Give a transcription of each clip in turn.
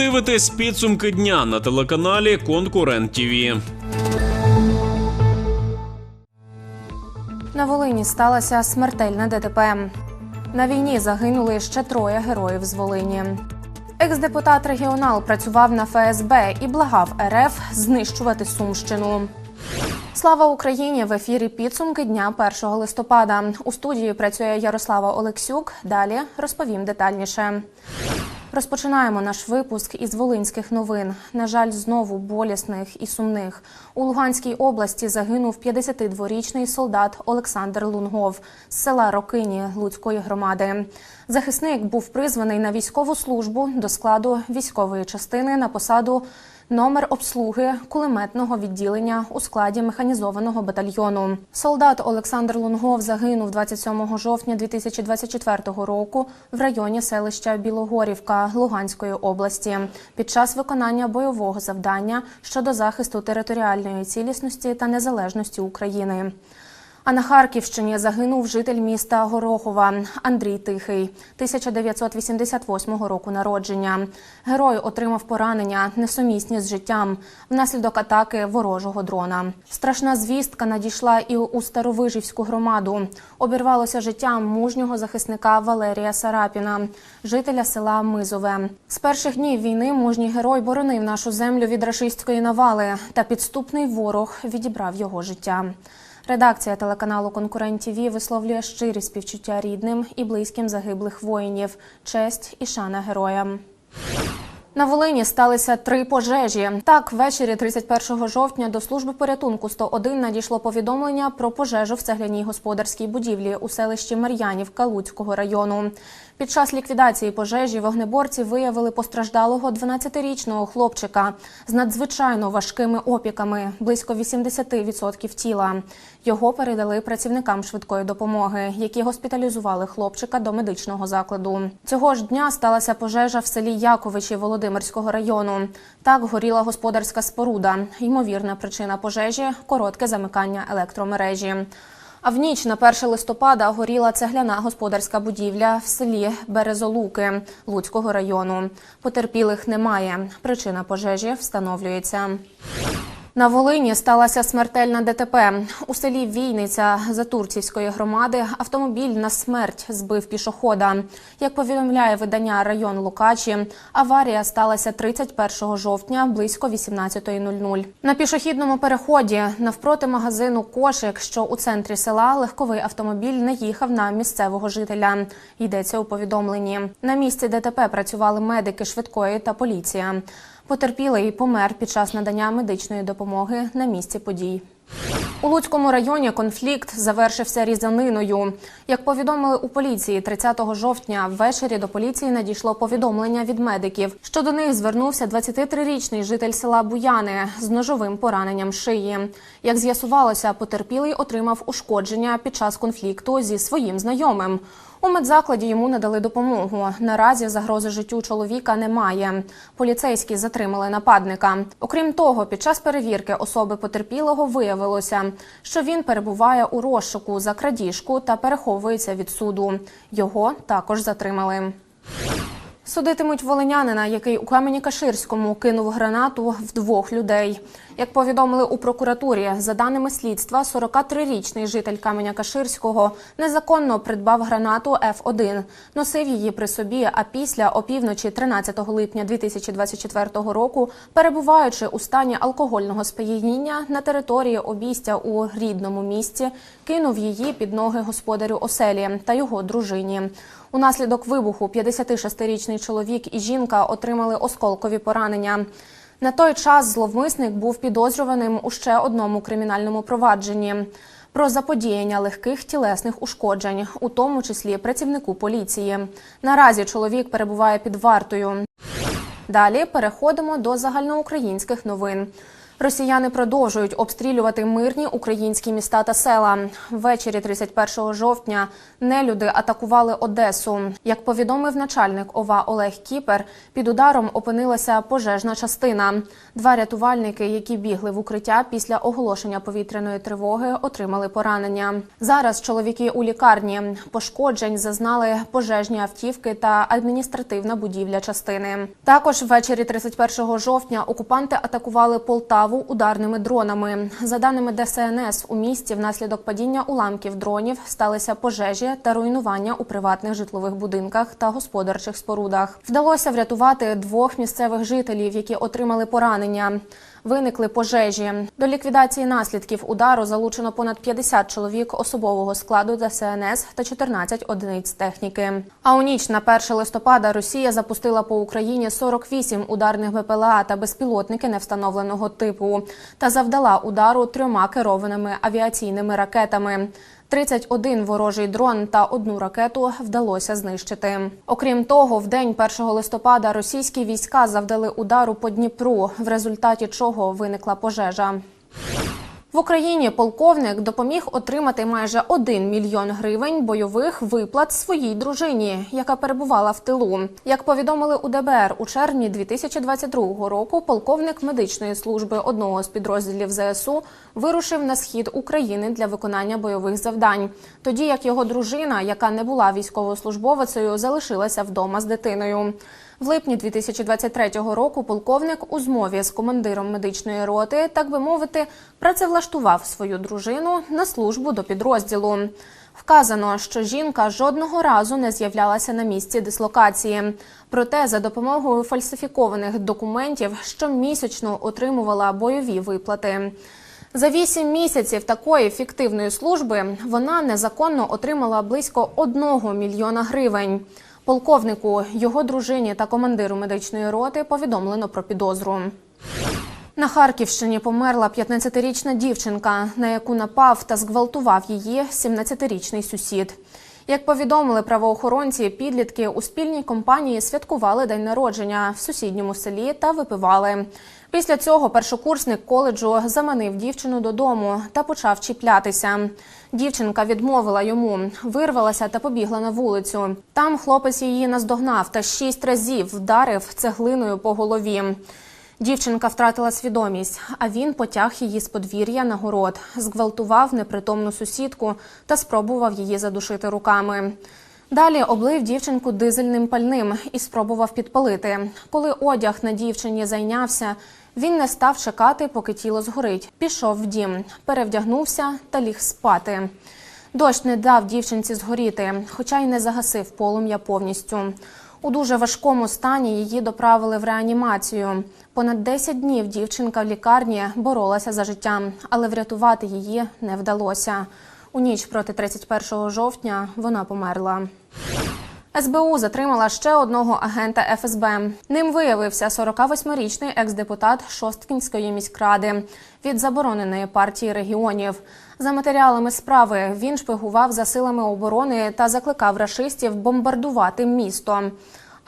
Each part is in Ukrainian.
дивитесь підсумки дня на телеканалі Конкурент ТІВІ. На Волині сталося смертельне ДТП. На війні загинули ще троє героїв з Волині. Екс-депутат регіонал працював на ФСБ і благав РФ знищувати Сумщину. Слава Україні! В ефірі підсумки дня 1 листопада. У студії працює Ярослава Олексюк. Далі розповім детальніше. Розпочинаємо наш випуск із волинських новин. На жаль, знову болісних і сумних. У Луганській області загинув 52-річний солдат Олександр Лунгов з села Рокині Луцької громади. Захисник був призваний на військову службу до складу військової частини на посаду номер обслуги кулеметного відділення у складі механізованого батальйону. Солдат Олександр Лунгов загинув 27 жовтня 2024 року в районі селища Білогорівка Луганської області під час виконання бойового завдання щодо захисту територіальної цілісності та незалежності України. А на Харківщині загинув житель міста Горохова Андрій Тихий, 1988 року народження. Герой отримав поранення несумісні з життям внаслідок атаки ворожого дрона. Страшна звістка надійшла і у Старовижівську громаду. Обірвалося життя мужнього захисника Валерія Сарапіна, жителя села Мизове. З перших днів війни мужній герой боронив нашу землю від рашистської навали, та підступний ворог відібрав його життя. Редакція телеканалу Конкурент ТІВІ висловлює щирі співчуття рідним і близьким загиблих воїнів, честь і шана героям. На Волині сталися три пожежі. Так, ввечері 31 жовтня до служби порятунку 101 надійшло повідомлення про пожежу в цегляній господарській будівлі у селищі Мар'янівка Луцького району. Під час ліквідації пожежі вогнеборці виявили постраждалого 12-річного хлопчика з надзвичайно важкими опіками, близько 80% тіла. Його передали працівникам швидкої допомоги, які госпіталізували хлопчика до медичного закладу. Цього ж дня сталася пожежа в селі Яковичі Володимирського району. Так горіла господарська споруда. Ймовірна причина пожежі коротке замикання електромережі. А в ніч на 1 листопада горіла цегляна господарська будівля в селі Березолуки Луцького району. Потерпілих немає. Причина пожежі встановлюється. На Волині сталася смертельна ДТП. У селі Війниця Затурцівської громади автомобіль на смерть збив пішохода. Як повідомляє видання район Лукачі, аварія сталася 31 жовтня близько 18.00. На пішохідному переході навпроти магазину Кошик, що у центрі села, легковий автомобіль не їхав на місцевого жителя. Йдеться у повідомленні. На місці ДТП працювали медики швидкої та поліція. Потерпілий помер під час надання медичної допомоги на місці подій. У Луцькому районі конфлікт завершився різаниною. Як повідомили у поліції, 30 жовтня ввечері до поліції надійшло повідомлення від медиків, що до них звернувся 23-річний житель села Буяни з ножовим пораненням шиї. Як з'ясувалося, потерпілий отримав ушкодження під час конфлікту зі своїм знайомим. У медзакладі йому надали допомогу. Наразі загрози життю чоловіка немає. Поліцейські затримали нападника. Окрім того, під час перевірки особи потерпілого виявилося, що він перебуває у розшуку за крадіжку та переховується від суду. Його також затримали. Судитимуть волинянина, який у Камені-Каширському кинув гранату в двох людей. Як повідомили у прокуратурі, за даними слідства, 43-річний житель Каменя-Каширського незаконно придбав гранату Ф1, носив її при собі. А після опівночі 13 липня 2024 року, перебуваючи у стані алкогольного сп'яніння на території обійстя у рідному місті, кинув її під ноги господарю оселі та його дружині. Унаслідок вибуху 56-річний чоловік і жінка отримали осколкові поранення. На той час зловмисник був підозрюваним у ще одному кримінальному провадженні про заподіяння легких тілесних ушкоджень, у тому числі працівнику поліції. Наразі чоловік перебуває під вартою. Далі переходимо до загальноукраїнських новин. Росіяни продовжують обстрілювати мирні українські міста та села. Ввечері 31 жовтня нелюди атакували Одесу. Як повідомив начальник ОВА Олег Кіпер, під ударом опинилася пожежна частина. Два рятувальники, які бігли в укриття після оголошення повітряної тривоги, отримали поранення. Зараз чоловіки у лікарні пошкоджень зазнали пожежні автівки та адміністративна будівля частини. Також ввечері 31 жовтня окупанти атакували Полтаву ударними дронами. За даними ДСНС, у місті внаслідок падіння уламків дронів сталися пожежі та руйнування у приватних житлових будинках та господарчих спорудах. Вдалося врятувати двох місцевих жителів, які отримали поранення. Виникли пожежі. До ліквідації наслідків удару залучено понад 50 чоловік особового складу ДСНС та 14 одиниць техніки. А у ніч на 1 листопада Росія запустила по Україні 48 ударних БПЛА та безпілотники невстановленого типу та завдала удару трьома керованими авіаційними ракетами. 31 ворожий дрон та одну ракету вдалося знищити. Окрім того, в день 1 листопада російські війська завдали удару по Дніпру, в результаті чого виникла пожежа. В Україні полковник допоміг отримати майже 1 мільйон гривень бойових виплат своїй дружині, яка перебувала в тилу. Як повідомили у ДБР у червні 2022 року, полковник медичної служби одного з підрозділів ЗСУ вирушив на схід України для виконання бойових завдань, тоді як його дружина, яка не була військовослужбовицею, залишилася вдома з дитиною. В липні 2023 року полковник у змові з командиром медичної роти, так би мовити, працевлаштував свою дружину на службу до підрозділу. Вказано, що жінка жодного разу не з'являлася на місці дислокації. Проте за допомогою фальсифікованих документів щомісячно отримувала бойові виплати. За вісім місяців такої фіктивної служби вона незаконно отримала близько одного мільйона гривень. Полковнику, його дружині та командиру медичної роти повідомлено про підозру. На Харківщині померла 15-річна дівчинка, на яку напав та зґвалтував її 17-річний сусід. Як повідомили правоохоронці, підлітки у спільній компанії святкували день народження в сусідньому селі та випивали. Після цього першокурсник коледжу заманив дівчину додому та почав чіплятися. Дівчинка відмовила йому, вирвалася та побігла на вулицю. Там хлопець її наздогнав та шість разів вдарив цеглиною по голові. Дівчинка втратила свідомість, а він потяг її з подвір'я на город, зґвалтував непритомну сусідку та спробував її задушити руками. Далі облив дівчинку дизельним пальним і спробував підпалити. Коли одяг на дівчині зайнявся, він не став чекати, поки тіло згорить. Пішов в дім, перевдягнувся та ліг спати. Дощ не дав дівчинці згоріти, хоча й не загасив полум'я повністю. У дуже важкому стані її доправили в реанімацію. Понад 10 днів дівчинка в лікарні боролася за життя, але врятувати її не вдалося. У ніч проти 31 жовтня вона померла. СБУ затримала ще одного агента ФСБ. Ним виявився 48-річний екс-депутат Шосткінської міськради від забороненої партії регіонів. За матеріалами справи він шпигував за силами оборони та закликав рашистів бомбардувати місто.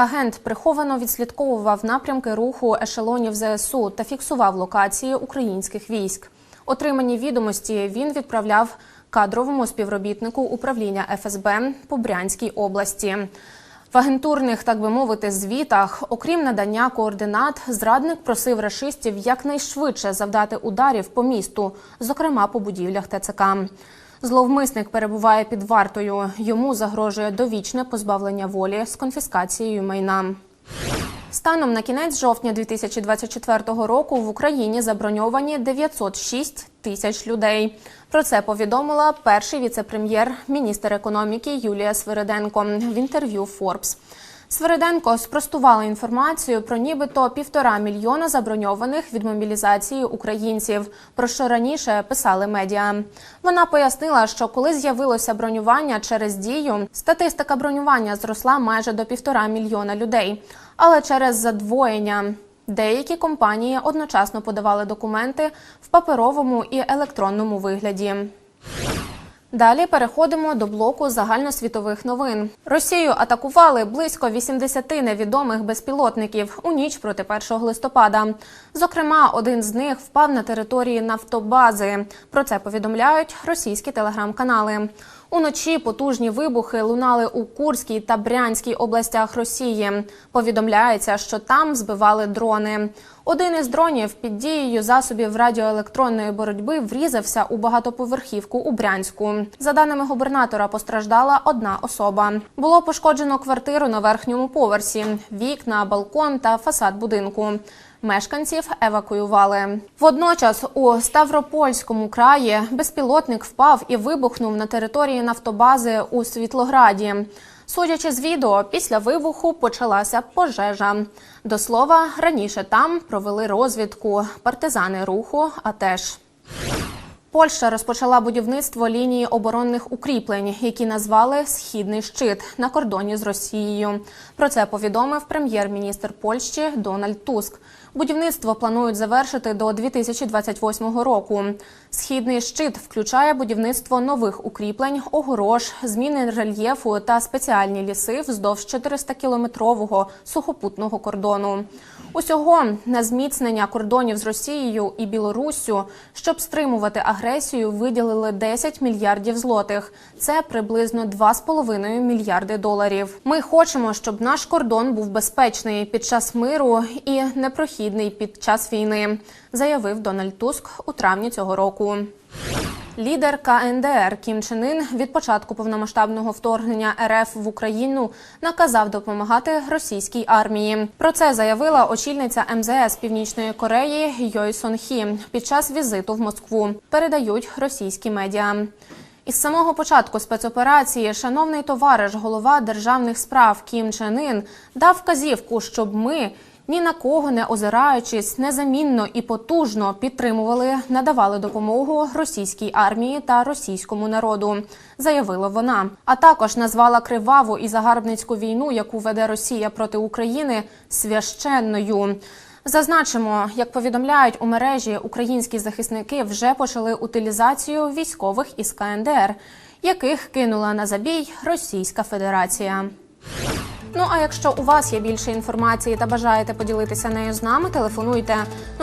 Агент приховано відслідковував напрямки руху ешелонів ЗСУ та фіксував локації українських військ. Отримані відомості він відправляв кадровому співробітнику управління ФСБ по Брянській області. В агентурних, так би мовити, звітах, окрім надання координат, зрадник просив рашистів якнайшвидше завдати ударів по місту, зокрема по будівлях ТЦК. Зловмисник перебуває під вартою. Йому загрожує довічне позбавлення волі з конфіскацією майна. Станом на кінець жовтня 2024 року в Україні заброньовані 906 тисяч людей. Про це повідомила перший віце-прем'єр, міністр економіки Юлія Свириденко в інтерв'ю Forbes. Свириденко спростувала інформацію про нібито півтора мільйона заброньованих від мобілізації українців, про що раніше писали медіа. Вона пояснила, що коли з'явилося бронювання через дію, статистика бронювання зросла майже до півтора мільйона людей, але через задвоєння. Деякі компанії одночасно подавали документи в паперовому і електронному вигляді. Далі переходимо до блоку загальносвітових новин. Росію атакували близько 80 невідомих безпілотників у ніч проти 1 листопада. Зокрема, один з них впав на території нафтобази. Про це повідомляють російські телеграм-канали. Уночі потужні вибухи лунали у Курській та Брянській областях Росії. Повідомляється, що там збивали дрони. Один із дронів під дією засобів радіоелектронної боротьби врізався у багатоповерхівку у Брянську. За даними губернатора, постраждала одна особа. Було пошкоджено квартиру на верхньому поверсі, вікна, балкон та фасад будинку. Мешканців евакуювали. Водночас у Ставропольському краї безпілотник впав і вибухнув на території нафтобази у Світлограді. Судячи з відео, після вибуху почалася пожежа. До слова, раніше там провели розвідку партизани руху, а теж. Польща розпочала будівництво лінії оборонних укріплень, які назвали Східний щит на кордоні з Росією. Про це повідомив прем'єр-міністр Польщі Дональд Туск. Будівництво планують завершити до 2028 року. Східний щит включає будівництво нових укріплень, огорож, зміни рельєфу та спеціальні ліси вздовж 400-кілометрового сухопутного кордону. Усього на зміцнення кордонів з Росією і Білоруссю, щоб стримувати агресію, виділили 10 мільярдів злотих. Це приблизно 2,5 мільярди доларів. Ми хочемо, щоб наш кордон був безпечний під час миру і непрохідний під час війни, заявив Дональд Туск у травні цього року. Лідер КНДР Кім Чен Ін від початку повномасштабного вторгнення РФ в Україну наказав допомагати російській армії. Про це заявила очільниця МЗС Північної Кореї Йой Сон Хі під час візиту в Москву. Передають російські медіа. Із самого початку спецоперації шановний товариш, голова державних справ Кім Чен Ін дав вказівку, щоб ми ні на кого не озираючись, незамінно і потужно підтримували, надавали допомогу російській армії та російському народу, заявила вона. А також назвала криваву і загарбницьку війну, яку веде Росія проти України, священною. Зазначимо, як повідомляють у мережі, українські захисники вже почали утилізацію військових із КНДР, яких кинула на забій Російська Федерація. Ну а якщо у вас є більше інформації та бажаєте поділитися нею з нами, телефонуйте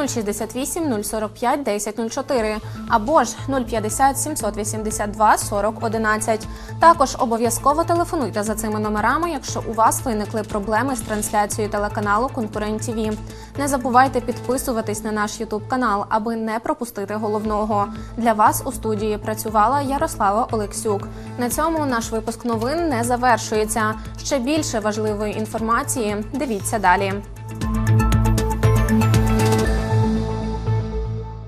068 045 1004 або ж 050 782 40 11. Також обов'язково телефонуйте за цими номерами, якщо у вас виникли проблеми з трансляцією телеканалу Конкурент ТВ. Не забувайте підписуватись на наш Ютуб канал, аби не пропустити головного. Для вас у студії працювала Ярослава Олексюк. На цьому наш випуск новин не завершується. Ще більше важливої інформації дивіться далі.